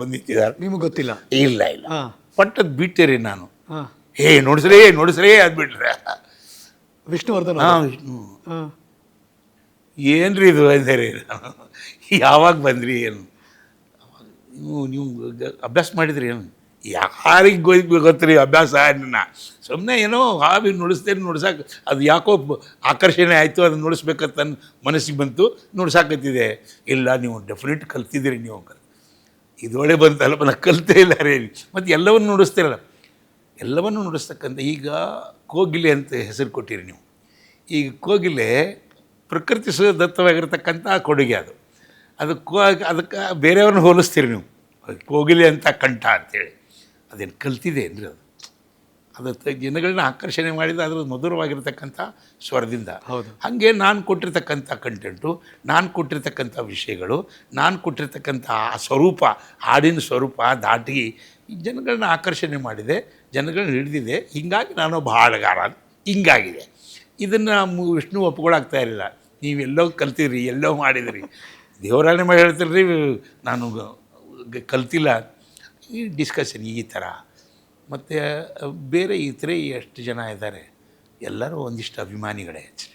ಬಂದಿದ್ದಾರೆ ನಿಮಗೆ ಗೊತ್ತಿಲ್ಲ? ಇಲ್ಲ ಇಲ್ಲ. ಪಟ್ಟದ್ದು ಪಟ್ಟದ್ ಬಿಟ್ಟಿರಿ ನಾನು. ಹೇ. ಏ ನೋಡಿಸ್ರೇ ನೋಡಿಸ್ರೇ ಅದ್ಬಿಟ್ರೆ. ವಿಷ್ಣುವರ್ಧನ್ ಹಾ. ವಿಷ್ಣು. ಹಾ. ಏನ್ರಿ ಇದು ಅಂದೇರಿ? ನಾನು ಯಾವಾಗ ಬಂದ್ರಿ ಏನು? ನೀವು ನೀವು ಅಭ್ಯಾಸ ಮಾಡಿದ್ರಿ ಏನು? ಯಾರಿಗೆ ಗೊತ್ತಿರಿ ಅಭ್ಯಾಸ ನನ್ನ? ಸುಮ್ಮನೆ ಏನೋ ಹಾವಿ ನುಡಿಸ್ತೇನೆ ನುಡ್ಸಕ್ಕೆ ಅದು ಯಾಕೋ ಆಕರ್ಷಣೆ ಆಯಿತು ಅದನ್ನು ನುಡಿಸ್ಬೇಕಂತ ನನ್ನ ಮನಸ್ಸಿಗೆ ಬಂತು ನುಡ್ಸಾಕತ್ತಿದೆ. ಇಲ್ಲ ನೀವು ಡೆಫಿನೆಟ್ ಕಲ್ತಿದ್ದೀರಿ ನೀವು ಅಂಕಲ್ ಇದೊಳೆ ಬಂತಲ್ಲ ನಾನು ಕಲ್ತೇ ಇಲ್ಲ ರೀ ಮತ್ತು ಎಲ್ಲವನ್ನು ನುಡಿಸ್ತಿರಲ್ಲ. ಎಲ್ಲವನ್ನು ನುಡಿಸ್ತಕ್ಕಂಥ ಈಗ ಕೋಗಿಲೆ ಅಂತ ಹೆಸರು ಕೊಟ್ಟಿರಿ ನೀವು. ಈಗ ಕೋಗಿಲೆ ಪ್ರಕೃತಿ ದತ್ತವಾಗಿರ್ತಕ್ಕಂಥ ಕೊಡುಗೆ ಅದು. ಅದು ಅದಕ್ಕೆ ಬೇರೆಯವ್ರನ್ನ ಹೋಲಿಸ್ತೀರಿ ನೀವು. ಕೋಗಿಲೆ ಅಂತ ಕಂಠ ಅಂತೇಳಿ. ಅದೇನು ಕಲ್ತಿದೆ ಅಂದರೆ ಅದು? ಅದು ಜನಗಳನ್ನ ಆಕರ್ಷಣೆ ಮಾಡಿದ ಅದರ ಮಧುರವಾಗಿರ್ತಕ್ಕಂಥ ಸ್ವರದಿಂದ. ಹೌದು. ಹಾಗೆ ನಾನು ಕೊಟ್ಟಿರ್ತಕ್ಕಂಥ ಕಂಟೆಂಟು ನಾನು ಕೊಟ್ಟಿರ್ತಕ್ಕಂಥ ವಿಷಯಗಳು ನಾನು ಕೊಟ್ಟಿರ್ತಕ್ಕಂಥ ಆ ಸ್ವರೂಪ ಹಾಡಿನ ಸ್ವರೂಪ ದಾಟಿ ಜನಗಳನ್ನ ಆಕರ್ಷಣೆ ಮಾಡಿದೆ ಜನಗಳನ್ನ ಹಿಡಿದಿದೆ. ಹೀಗಾಗಿ ನಾನು ಹಾಡುಗಾರ. ಹಿಂಗಾಗಿದೆ. ಇದನ್ನು ವಿಷ್ಣು ಒಪ್ಕೊಳಾಗ್ತಾ ಇರಲಿಲ್ಲ. ನೀವೆಲ್ಲೋ ಕಲ್ತೀರಿ ಕಲ್ತಿದ್ರಿ ಎಲ್ಲೋ ಮಾಡಿದ್ರಿ. ದೇವರಾಣೆ ಮಾಡಿ ಹೇಳ್ತಿರ್ರಿ ನಾನು ಕಲ್ತಿಲ್ಲ. ಈ ಡಿಸ್ಕಷನ್ ಈ ಥರ ಮತ್ತು ಬೇರೆ ಇತರೆ ಎಷ್ಟು ಜನ ಇದ್ದಾರೆ? ಎಲ್ಲರೂ ಒಂದಿಷ್ಟು ಅಭಿಮಾನಿಗಳೇ ಆ್ಯಕ್ಚುಲಿ